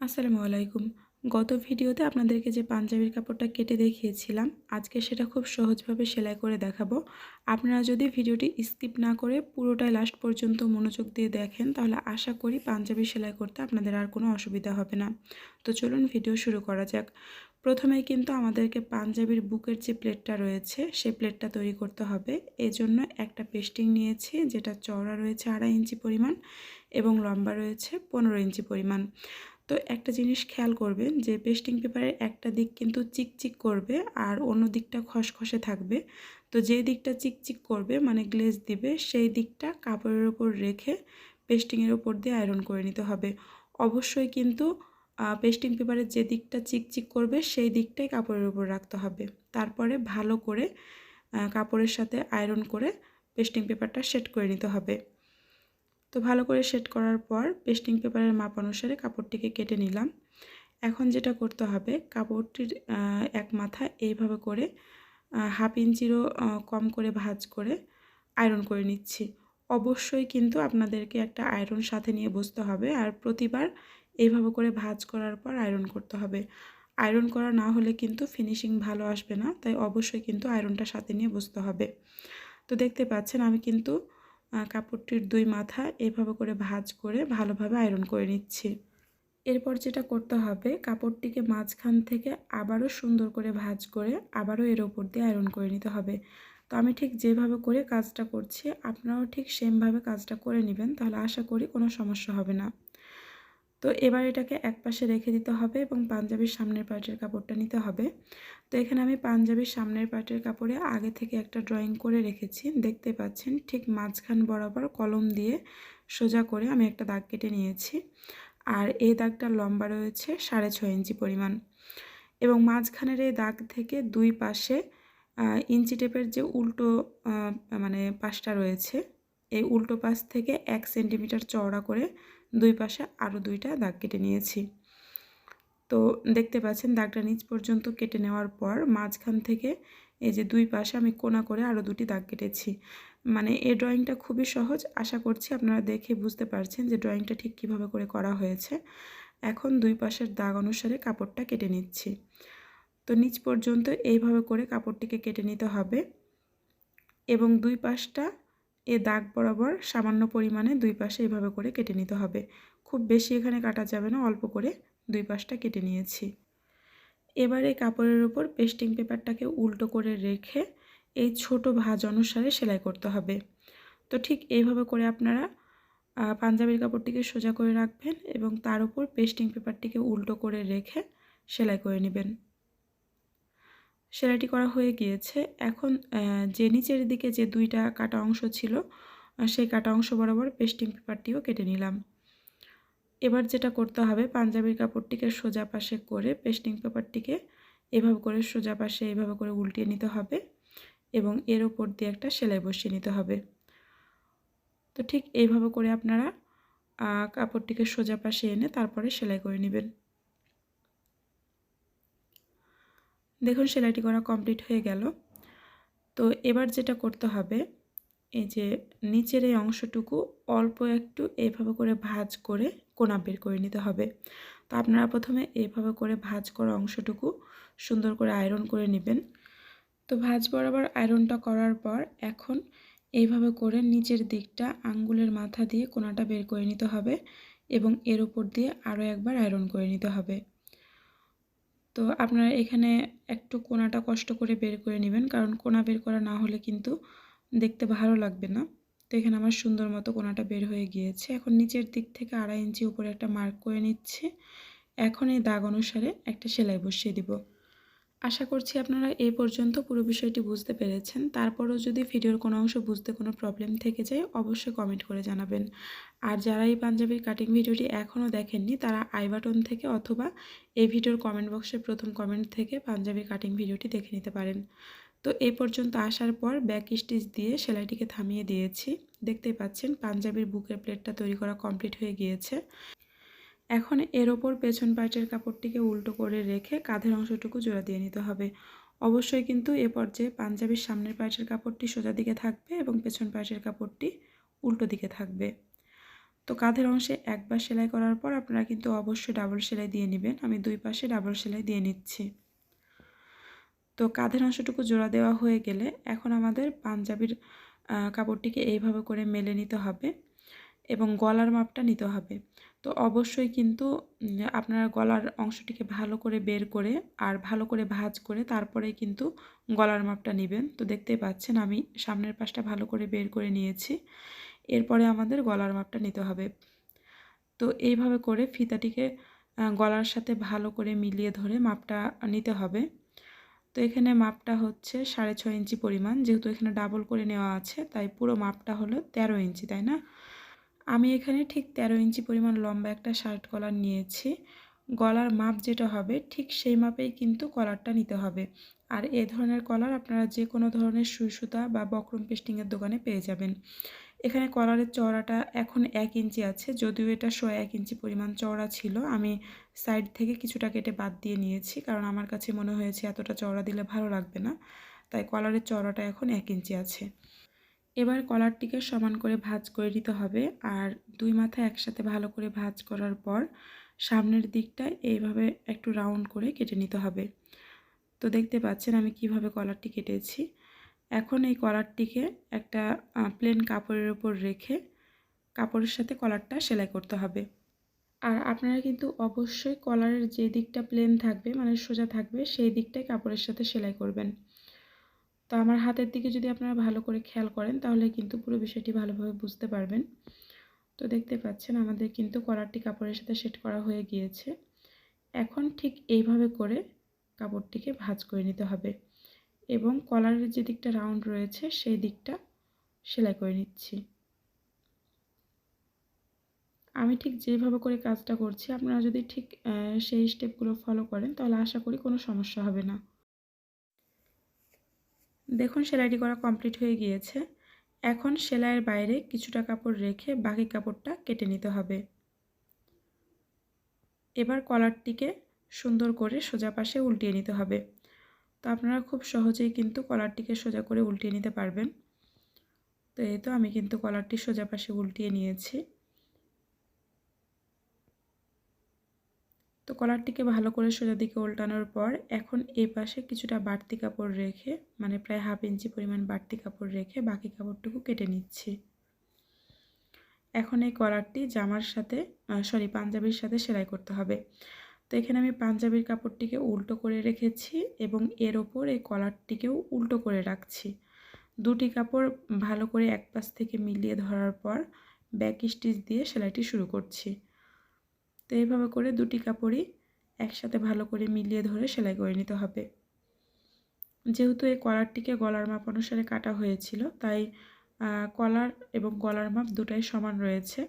আসসালামু আলাইকুম। গত ভিডিওতে আপনাদেরকে যে পাঞ্জাবির কাপড়টা কেটে দেখিয়েছিলাম, আজকে সেটা খুব সহজভাবে সেলাই করে দেখাবো। আপনারা যদি ভিডিওটি স্কিপ না করে পুরোটাই লাস্ট পর্যন্ত মনোযোগ দিয়ে দেখেন, তাহলে আশা করি পাঞ্জাবি সেলাই করতে আপনাদের আর কোনো অসুবিধা হবে না। তো চলুন ভিডিও শুরু করা যাক। প্রথমেই কিন্তু আমাদেরকে পাঞ্জাবির বুকের যে প্লেটটা রয়েছে, সেই প্লেটটা তৈরি করতে হবে। এজন্য একটা পেস্টিং নিয়েছি, যেটা চওড়া রয়েছে আড়াই ইঞ্চি পরিমাণ এবং লম্বা রয়েছে পনেরো ইঞ্চি পরিমাণ। তো একটা জিনিস খেয়াল করবেন যে পেস্টিং পেপারের একটা দিক কিন্তু চিকচিক করবে আর অন্য দিকটা খসখসে থাকবে। তো যে দিকটা চিকচিক করবে মানে গ্লেজ দিবে, সেই দিকটা কাপড়ের ওপর রেখে পেস্টিংয়ের ওপর দিয়ে আয়রন করে নিতে হবে। অবশ্যই কিন্তু পেস্টিং পেপারের যে দিকটা চিকচিক করবে, সেই দিকটাই কাপড়ের উপর রাখতে হবে। তারপরে ভালো করে কাপড়ের সাথে আয়রন করে পেস্টিং পেপারটা সেট করে নিতে হবে। তো ভালো করে সেট করার পর পেস্টিং পেপারের মাপ অনুসারে কাপড়টিকে কেটে নিলাম। এখন যেটা করতে হবে, কাপড়টির এক মাথা এইভাবে করে হাফ ইঞ্চিরও কম করে ভাজ করে আয়রন করে নিচ্ছি। অবশ্যই কিন্তু আপনাদেরকে একটা আয়রন সাথে নিয়ে বসতে হবে আর প্রতিবার এইভাবে করে ভাজ করার পর আয়রন করতে হবে। আয়রন করা না হলে কিন্তু ফিনিশিং ভালো আসবে না, তাই অবশ্যই কিন্তু আয়রনটা সাথে নিয়ে বসতে হবে। তো দেখতে পাচ্ছেন আমি কিন্তু কাপড়টির দুই মাথা এভাবে করে ভাজ করে ভালোভাবে আয়রন করে নিচ্ছি। এরপর যেটা করতে হবে, কাপড়টিকে মাঝখান থেকে আবারও সুন্দর করে ভাজ করে আবারও এর ওপর দিয়ে আয়রন করে নিতে হবে। তো আমি ঠিক যেভাবে করে কাজটা করছি, আপনারাও ঠিক সেমভাবে কাজটা করে নেবেন, তাহলে আশা করি কোনো সমস্যা হবে না। তো এবার এটাকে এক পাশে রেখে দিতে হবে এবং পাঞ্জাবির সামনের পার্টের কাপড়টা নিতে হবে। তো এখানে আমি পাঞ্জাবির সামনের পার্টের কাপড়ে আগে থেকে একটা ড্রয়িং করে রেখেছি। দেখতে পাচ্ছেন ঠিক মাঝখান বরাবর কলম দিয়ে সোজা করে আমি একটা দাগ কেটে নিয়েছি। আর এই দাগটার লম্বা রয়েছে সাড়ে ছয় ইঞ্চি পরিমাণ। এবং মাঝখানের এই দাগ থেকে দুই পাশে ইঞ্চি টেপের যে উল্টো মানে পাশটা রয়েছে, এই উল্টো পাশ থেকে এক সেন্টিমিটার চওড়া করে দুই পাশে আরও দুইটা দাগ কেটে নিয়েছি। তো দেখতে পাচ্ছেন দাগটা নিচ পর্যন্ত কেটে নেওয়ার পর মাঝখান থেকে এই যে দুই পাশে আমি কোনা করে আরও দুটি দাগ কেটেছি। মানে এই ড্রয়িংটা খুবই সহজ, আশা করছি আপনারা দেখে বুঝতে পারছেন যে ড্রয়িংটা ঠিক কীভাবে করে করা হয়েছে। এখন দুই পাশের দাগ অনুসারে কাপড়টা কেটে নিচ্ছি। তো নিচ পর্যন্ত এইভাবে করে কাপড়টিকে কেটে নিতে হবে এবং দুই পাশটা এ দাগ বরাবর সামান্য পরিমাণে দুই পাশে এভাবে করে কেটে নিতে হবে। খুব বেশি এখানে কাটা যাবে না, অল্প করে দুই পাশটা কেটে নিয়েছি। এবারে কাপড়ের উপর পেস্টিং পেপারটাকে উল্টো করে রেখে এই ছোট ভাজ অনুসারে সেলাই করতে হবে। তো ঠিক এইভাবে করে আপনারা পাঞ্জাবির কাপড়টিকে সোজা করে রাখবেন এবং তার উপর পেস্টিং পেপারটিকে উল্টো করে রেখে সেলাই করে নেবেন। সেলাইটি করা হয়ে গিয়েছে। এখন যে নিচের দিকে যে দুইটা কাটা অংশ ছিল সেই কাটা অংশ বরাবর পেস্টিং পেপারটিও কেটে নিলাম। এবার যেটা করতে হবে, পাঞ্জাবির কাপড়টিকে সোজা পাশে করে পেস্টিং পেপারটিকে এভাবে করে সোজা পাশে এভাবে করে উল্টিয়ে নিতে হবে এবং এর ওপর দিয়ে একটা সেলাই বসিয়ে নিতে হবে। তো ঠিক এইভাবে করে আপনারা কাপড়টিকে সোজা পাশে এনে তারপরে সেলাই করে নেবেন। দেখুন, সেলাইটি করা কমপ্লিট হয়ে গেল। তো এবার যেটা করতে হবে, এই যে নিচের এই অংশটুকু অল্প একটু এইভাবে করে ভাজ করে কোনা বের করে নিতে হবে। তো আপনারা প্রথমে এইভাবে করে ভাজ করা অংশটুকু সুন্দর করে আয়রন করে নেবেন। তো ভাজ বরাবর আয়রনটা করার পর এখন এইভাবে করে নিচের দিকটা আঙ্গুলের মাথা দিয়ে কোনাটা বের করে নিতে হবে এবং এর উপর দিয়ে আরও একবার আয়রন করে নিতে হবে। তো আপনারা এখানে একটু কোনাটা কষ্ট করে বের করে নেবেন, কারণ কোনা বের করা না হলে কিন্তু দেখতে ভালো লাগবে না। তো এখানে আমার সুন্দর মতো কোনাটা বের হয়ে গিয়েছে। এখন নিচের দিক থেকে আড়াই ইঞ্চি উপরে একটা মার্ক করে নিচ্ছে। এখন এই দাগ অনুসারে একটা সেলাই বসিয়ে দিব। আশা করছি আপনারা এই পর্যন্ত পুরো বিষয়টি বুঝতে পেরেছেন। তারপরও যদি ভিডিওর কোনো অংশ বুঝতে কোনো প্রবলেম থেকে যায়, অবশ্যই কমেন্ট করে জানাবেন। আর যারা এই পাঞ্জাবির কাটিং ভিডিওটি এখনও দেখেননি, তারা আই বাটন থেকে অথবা এই ভিডিওর কমেন্ট বক্সের প্রথম কমেন্ট থেকে পাঞ্জাবির কাটিং ভিডিওটি দেখে নিতে পারেন। তো এই পর্যন্ত আসার পর ব্যাক স্টিচ দিয়ে সেলাইটিকে থামিয়ে দিয়েছি। দেখতেই পাচ্ছেন, পাঞ্জাবির বুকের প্লেটটা তৈরি করা কমপ্লিট হয়ে গিয়েছে। এখন এর ওপর পেছন পাইটের কাপড়টিকে উল্টো করে রেখে কাঁধের অংশটুকু জোড়া দিয়ে নিতে হবে। অবশ্যই কিন্তু এ পর্যায়ে পাঞ্জাবির সামনের পাইটের কাপড়টি সোজা দিকে থাকবে এবং পেছন পাইটের কাপড়টি উল্টো দিকে থাকবে। তো কাঁধের অংশে একবার সেলাই করার পর আপনারা কিন্তু অবশ্যই ডাবল সেলাই দিয়ে নেবেন। আমি দুই পাশে ডাবল সেলাই দিয়ে নিচ্ছি। তো কাঁধের অংশটুকু জোড়া দেওয়া হয়ে গেলে এখন আমাদের পাঞ্জাবির কাপড়টিকে এইভাবে করে মেলে নিতে হবে এবং গলার মাপটা নিতে হবে। তো অবশ্যই কিন্তু আপনারা গলার অংশটিকে ভালো করে বের করে আর ভালো করে ভাজ করে তারপরে কিন্তু গলার মাপটা নেবেন। তো দেখতেই পাচ্ছেন আমি সামনের পাশটা ভালো করে বের করে নিয়েছি। এরপরে আমাদের গলার মাপটা নিতে হবে। তো এইভাবে করে ফিতাটিকে গলার সাথে ভালো করে মিলিয়ে ধরে মাপটা নিতে হবে। তো এখানে মাপটা হচ্ছে সাড়ে ছয় ইঞ্চি পরিমাণ, যেহেতু এখানে ডাবল করে নেওয়া আছে, তাই পুরো মাপটা হলো তেরো ইঞ্চি, তাই না? আমি এখানে ঠিক তেরো ইঞ্চি পরিমাণ লম্বা একটা শার্ট কলার নিয়েছি। গলার মাপ যেটা হবে, ঠিক সেই মাপেই কিন্তু কলারটা নিতে হবে। আর এ ধরনের কলার আপনারা যে কোনো ধরনের সুই সুতা বা বক্রম পেস্টিংয়ের দোকানে পেয়ে যাবেন। এখানে কলারের চওড়াটা এখন এক ইঞ্চি আছে, যদিও এটা শো এক ইঞ্চি পরিমাণ চওড়া ছিল। আমি সাইড থেকে কিছুটা কেটে বাদ দিয়ে নিয়েছি, কারণ আমার কাছে মনে হয়েছে এতটা চওড়া দিলে ভালো লাগবে না। তাই কলারের চওড়াটা এখন এক ইঞ্চি আছে। এবার কলারটিকে সমান করে ভাজ করে নিতে হবে আর দুই মাথা একসাথে ভালো করে ভাজ করার পর সামনের দিকটা এইভাবে একটু রাউন্ড করে কেটে নিতে হবে। তো দেখতে পাচ্ছেন আমি কীভাবে কলারটি কেটেছি। এখন এই কলারটিকে একটা প্লেন কাপড়ের উপর রেখে কাপড়ের সাথে কলারটা সেলাই করতে হবে। আর আপনারা কিন্তু অবশ্যই কলারের যে দিকটা প্লেন থাকবে মানে সোজা থাকবে, সেই দিকটাই কাপড়ের সাথে সেলাই করবেন। তো আমার হাতের দিকে যদি আপনারা ভালো করে খেয়াল করেন, তাহলে কিন্তু পুরো বিষয়টি ভালোভাবে বুঝতে পারবেন। তো দেখতে পাচ্ছেন আমাদের কিন্তু কলারটি কাপড়ের সাথে সেট করা হয়ে গিয়েছে। এখন ঠিক এইভাবে করে কাপড়টিকে ভাজ করে নিতে হবে এবং কলারের যে দিকটা রাউন্ড রয়েছে, সেই দিকটা সেলাই করে নিচ্ছি। আমি ঠিক যেভাবে করে কাজটা করছি, আপনারা যদি ঠিক সেই স্টেপগুলো ফলো করেন, তাহলে আশা করি কোনো সমস্যা হবে না। দেখুন, সেলাইটি করা কমপ্লিট হয়ে গিয়েছে। এখন সেলাইয়ের বাইরে কিছুটা কাপড় রেখে বাকি কাপড়টা কেটে নিতে হবে। এবার কলারটিকে সুন্দর করে সোজা পাশে উল্টিয়ে নিতে হবে। তো আপনারা খুব সহজেই কিন্তু কলারটিকে সোজা করে উল্টিয়ে নিতে পারবেন। তো এই তো আমি কিন্তু কলারটি সোজা পাশে উল্টিয়ে নিয়েছি। কলারটিকে ভালো করে সোজা দিকে উল্টানোর পর এখন এই পাশে কিছুটা বাড়তি কাপড় রেখে মানে প্রায় হাফ ইঞ্চি পরিমাণ বাড়তি কাপড় রেখে বাকি কাপড়টুকু কেটে নিচ্ছি। এখন এই কলারটি জামার সাথে সরি পাঞ্জাবির সাথে সেলাই করতে হবে। তো এখানে আমি পাঞ্জাবির কাপড়টিকে উল্টো করে রেখেছি এবং এর ওপর এই কলারটিকেও উল্টো করে রাখছি। দুটি কাপড় ভালো করে এক পাশ থেকে মিলিয়ে ধরার পর ব্যাক স্টিচ দিয়ে সেলাইটি শুরু করছি। তো এইভাবে করে দুটি কাপড়ই একসাথে ভালো করে মিলিয়ে ধরে সেলাই করে নিতে হবে। যেহেতু এই কলারটিকে গলার মাপ অনুসারে কাটা হয়েছিল, তাই কলার এবং গলার মাপ দুটাই সমান রয়েছে।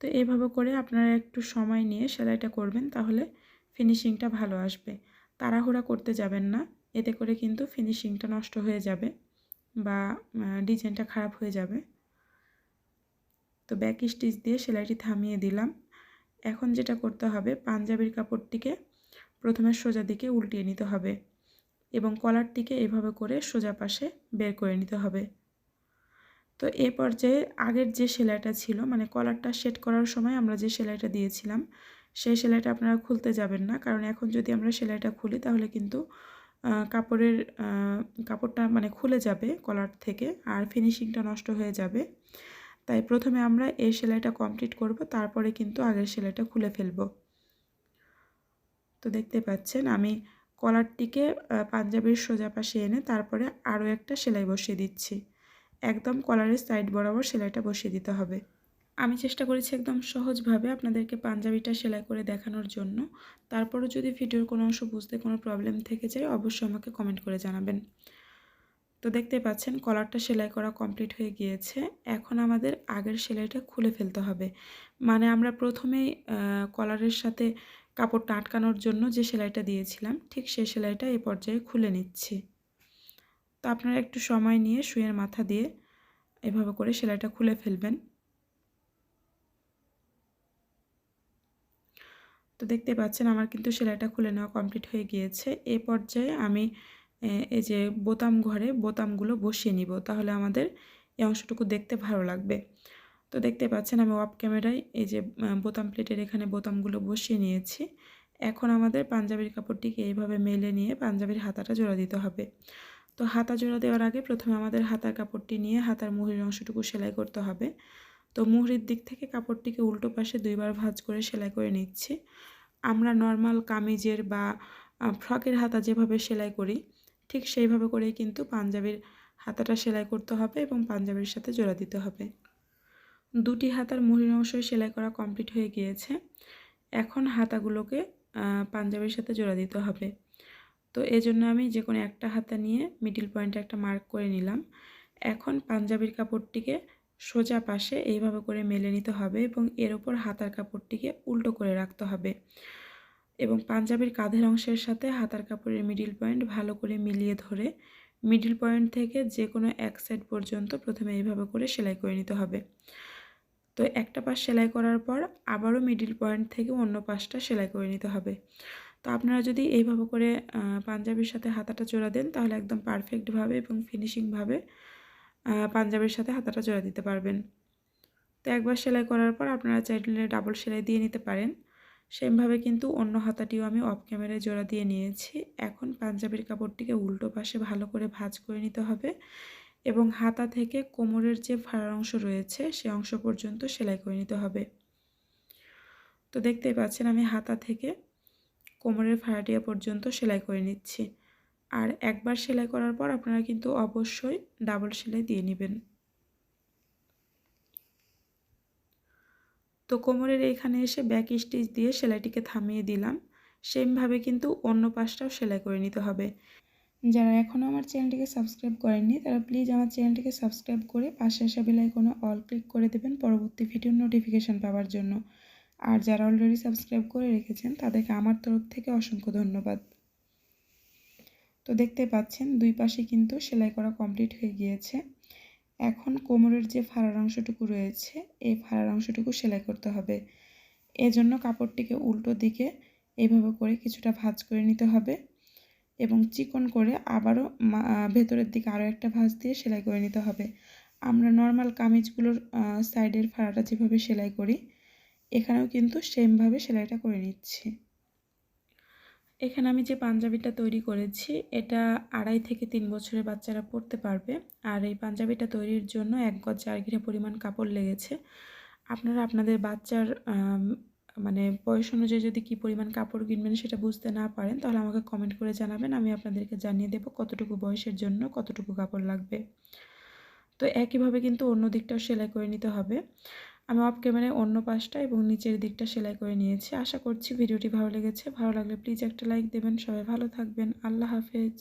তো এইভাবে করে আপনারা একটু সময় নিয়ে সেলাইটা করবেন, তাহলে ফিনিশিংটা ভালো আসবে। তাড়াহুড়া করতে যাবেন না, এতে করে কিন্তু ফিনিশিংটা নষ্ট হয়ে যাবে বা ডিজাইনটা খারাপ হয়ে যাবে। তো ব্যাক স্টিচ দিয়ে সেলাইটি থামিয়ে দিলাম। এখন যেটা করতে হবে, পাঞ্জাবির কাপড়টিকে প্রথমে সোজা দিকে উল্টিয়ে নিতে হবে এবং কলারটিকে এভাবে করে সোজা পাশে বের করে নিতে হবে। তো এ পর্যায়ে আগের যে সেলাইটা ছিল মানে কলারটা সেট করার সময় আমরা যে সেলাইটা দিয়েছিলাম, সেই সেলাইটা আপনারা খুলতে যাবেন না। কারণ এখন যদি আমরা সেলাইটা খুলি, তাহলে কিন্তু কাপড়ের কাপড়টা মানে খুলে যাবে কলার থেকে, আর ফিনিশিংটা নষ্ট হয়ে যাবে। তাই প্রথমে আমরা এই সেলাইটা কমপ্লিট করব, তারপরে কিন্তু আগের সেলাইটা খুলে ফেলব। তো দেখতে পাচ্ছেন, আমি কলারটিকে পাঞ্জাবির সোজা পাশে এনে তারপরে আরও একটা সেলাই বসিয়ে দিচ্ছি। একদম কলারের সাইড বরাবর সেলাইটা বসিয়ে দিতে হবে। আমি চেষ্টা করেছি একদম সহজভাবে আপনাদেরকে পাঞ্জাবিটা সেলাই করে দেখানোর জন্য। তারপরও যদি ভিডিওর কোনো অংশ বুঝতে কোনো প্রবলেম থেকে যায়, অবশ্যই আমাকে কমেন্ট করে জানাবেন। তো দেখতে পাচ্ছেন কলারটা সেলাই করা কমপ্লিট হয়ে গিয়েছে। এখন আমাদের আগের সেলাইটা খুলে ফেলতে হবে। মানে আমরা প্রথমেই কলারের সাথে কাপড়টা আটকানোর জন্য যে সেলাইটা দিয়েছিলাম, ঠিক সেই সেলাইটা এই পর্যায়ে খুলে নিচ্ছি। তো আপনারা একটু সময় নিয়ে শুয়ের মাথা দিয়ে এভাবে করে সেলাইটা খুলে ফেলবেন। তো দেখতে পাচ্ছেন, আমার কিন্তু সেলাইটা খুলে নেওয়া কমপ্লিট হয়ে গিয়েছে। এ পর্যায়ে আমি এই যে বোতাম ঘরে বোতামগুলো বসিয়ে নিব, তাহলে আমাদের এই অংশটুকু দেখতে ভালো লাগবে। তো দেখতে পাচ্ছেন আমি অফ ক্যামেরায় এই যে বোতাম প্লেটের এখানে বোতামগুলো বসিয়ে নিয়েছি। এখন আমাদের পাঞ্জাবির কাপড়টিকে এইভাবে মেলে নিয়ে পাঞ্জাবির হাতাটা জোড়া দিতে হবে। তো হাতা জোড়া দেওয়ার আগে প্রথমে আমাদের হাতার কাপড়টি নিয়ে হাতার মুহুরির অংশটুকু সেলাই করতে হবে। তো মুহুরির দিক থেকে কাপড়টিকে উল্টো পাশে দুইবার ভাঁজ করে সেলাই করে নিচ্ছি। আমরা নর্মাল কামিজের বা ফ্রকের হাতা যেভাবে সেলাই করি ঠিক সেইভাবে করেই কিন্তু পাঞ্জাবির হাতাটা সেলাই করতে হবে এবং পাঞ্জাবির সাথে জোড়া দিতে হবে। দুটি হাতার মুহুরির অংশই সেলাই করা কমপ্লিট হয়ে গিয়েছে। এখন হাতাগুলোকে পাঞ্জাবির সাথে জোড়া দিতে হবে। তো এই জন্য আমি যে কোনো একটা হাতা নিয়ে মিডিল পয়েন্টে একটা মার্ক করে নিলাম। এখন পাঞ্জাবির কাপড়টিকে সোজা পাশে এইভাবে করে মেলে নিতে হবে এবং এর ওপর হাতার কাপড়টিকে উল্টো করে রাখতে হবে। এবং পাঞ্জাবির কাঁধের অংশের সাথে হাতার কাপড়ের মিডিল পয়েন্ট ভালো করে মিলিয়ে ধরে মিডিল পয়েন্ট থেকে যে কোনো এক সাইড পর্যন্ত প্রথমে এইভাবে করে সেলাই করে নিতে হবে। তো একটা পাশ সেলাই করার পর আবারও মিডিল পয়েন্ট থেকে অন্য পাশটা সেলাই করে নিতে হবে। তো আপনারা যদি এইভাবে করে পাঞ্জাবির সাথে হাতাটা জোড়া দেন তাহলে একদম পারফেক্টভাবে এবং ফিনিশিংভাবে পাঞ্জাবির সাথে হাতাটা জোড়া দিতে পারবেন। তো একবার সেলাই করার পর আপনারা চাইলে ডাবল সেলাই দিয়ে নিতে পারেন। সেমভাবে কিন্তু অন্য হাতাটিও আমি অফ ক্যামেরায় জোড়া দিয়ে নিয়েছি। এখন পাঞ্জাবির কাপড়টিকে উল্টো পাশে ভালো করে ভাঁজ করে নিতে হবে এবং হাতা থেকে কোমরের যে ফাড়ার অংশ রয়েছে সে অংশ পর্যন্ত সেলাই করে নিতে হবে। তো দেখতেই পাচ্ছেন আমি হাতা থেকে কোমরের ফাড়াটিয়া পর্যন্ত সেলাই করে নিচ্ছি। আর একবার সেলাই করার পর আপনারা কিন্তু অবশ্যই ডাবল সেলাই দিয়ে নেবেন। তো কোমরের এইখানে এসে ব্যাক স্টিচ দিয়ে সেলাইটিকে থামিয়ে দিলাম। সেমভাবে কিন্তু অন্য পাশটাও সেলাই করে নিতে হবে। যারা এখনও আমার চ্যানেলটিকে সাবস্ক্রাইব করেননি, তারা প্লিজ আমার চ্যানেলটিকে সাবস্ক্রাইব করে পাশে আসা আইকনে অল ক্লিক করে দেবেন পরবর্তী ভিডিওর নোটিফিকেশান পাওয়ার জন্য। আর যারা অলরেডি সাবস্ক্রাইব করে রেখেছেন, তাদেরকে আমার তরফ থেকে অসংখ্য ধন্যবাদ। তো দেখতে পাচ্ছেন, দুই পাশে কিন্তু সেলাই করা কমপ্লিট হয়ে গিয়েছে। এখন কোমরের যে ফাড়ার অংশটুকু রয়েছে, এই ফাড়ার অংশটুকু সেলাই করতে হবে। এজন্য কাপড়টিকে উল্টো দিকে এইভাবে করে কিছুটা ভাঁজ করে নিতে হবে এবং চিকন করে আবারও ভেতরের দিকে আরও একটা ভাঁজ দিয়ে সেলাই করে নিতে হবে। আমরা নর্মাল কামিজগুলোর সাইডের ফাড়াটা যেভাবে সেলাই করি, এখানেও কিন্তু সেমভাবে সেলাইটা করে নিচ্ছি। এখানে আমি যে পাঞ্জাবিটা তৈরি করেছি, এটা আড়াই থেকে তিন বছরের বাচ্চারা পরতে পারবে। আর এই পাঞ্জাবিটা তৈরির জন্য এক গজ চার ঘিরে পরিমাণ কাপড় লেগেছে। আপনারা আপনাদের বাচ্চার মানে বয়স অনুযায়ী যদি কী পরিমাণ কাপড় কিনবেন সেটা বুঝতে না পারেন, তাহলে আমাকে কমেন্ট করে জানাবেন, আমি আপনাদেরকে জানিয়ে দেবো কতটুকু বয়সের জন্য কতটুকু কাপড় লাগবে। তো একইভাবে কিন্তু অন্য দিকটাও সেলাই করে নিতে হবে। আমি অফ ক্যামেরায় অন্য পাশটা এবং নিচের দিকটা সেলাই করে নিয়েছি। আশা করছি ভিডিওটি ভালো লেগেছে। ভালো লাগলে প্লিজ একটা লাইক দেবেন। সবাই ভালো থাকবেন। আল্লাহ হাফেজ।